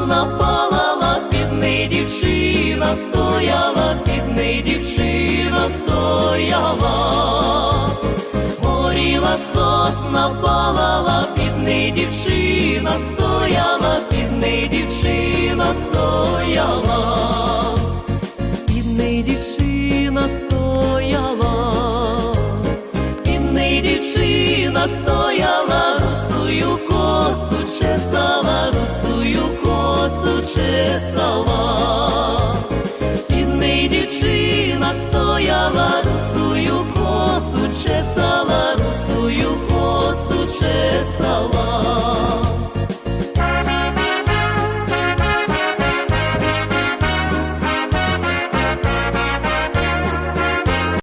ясна палала, під неї дівчина стояла, під неї дівчина стояла, горіла сосна палала, під неї дівчина стояла, під неї дівчина стояла, під неї дівчина стояла, під неї дівчина стояла, русою. Чесала,